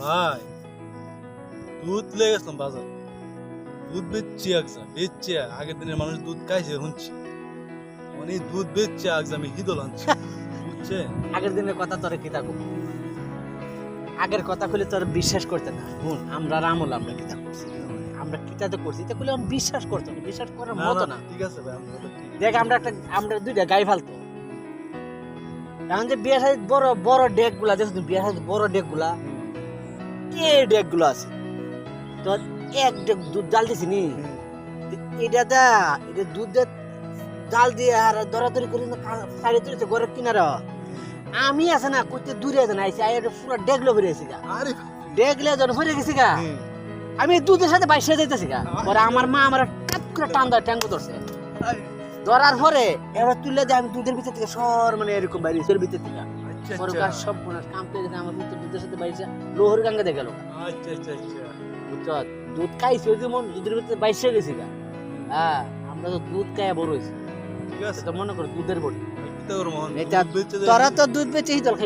ভাই দুধ লেগে গেছিলাম বাজার। দুধ বেচছি বেচছি আগের দিনের মানুষ দুধ খাইছে শুনছি। মানে দুধ বেচছে হিদল আনছি বুঝছে আগের দিনের কথা তোরে কিতা কব আগের কথা কইলে তোর বিশ্বাস করতে না। শুন আমরা রামল আমরা কিতা করছি আমরা কিতাতে করছি? এটা কইলে আমি বিশ্বাস করতো না বিশ্বাস করার মতো না, ঠিক আছে ভাই দেখ আমরা একটা আমরা দুইটা গাই ফালতো। এখন যে বিয়ে বড় বড় ডেকগুলা দেখছ বিয়ে সাথে বড় ডেক গুলা এ ডেকগুলো আছে। তো এক ডেক দুধ জাল দিছি নি এটা দা এটা দুধ দিয়ে আর দরাদরি করে সাইডে তুলেছে ঘরের কিনারা। আমি আছে না কইতে দূরে আছে না আইসি আই পুরো ডেগলো ভরে গেছি গা। আরে ডেগলে যখন ভরে গেছি গা আমি দুধের সাথে বাইশে যাইতেছি গা। পরে আমার মা আমার টাপ করে টান দেয় ট্যাঙ্গো ধরছে ধরার পরে এবার তুলে দেয় আমি দুধের ভিতর থেকে সর মানে এরকম বাইরে ভিতর থেকে। আচ্ছা আচ্ছা। কাজ সব মনে কাম পেয়ে গেছে আমার দুধের সাথে বাইশে লোহর গাঙ্গে গেল। আচ্ছা আচ্ছা আচ্ছা। বুঝছ দুধ খাইছি ওই যেমন দুধের ভিতরে বাইশে গেছি গা। হ্যাঁ আমরা তো দুধ খাইয়া বড় হয়েছি। ঠিক আছে। তো মনে করো দুধের বড়ি। তো ওর মোহন দুধ বেচছে তোরা তো দুধ বেচেই দল খাই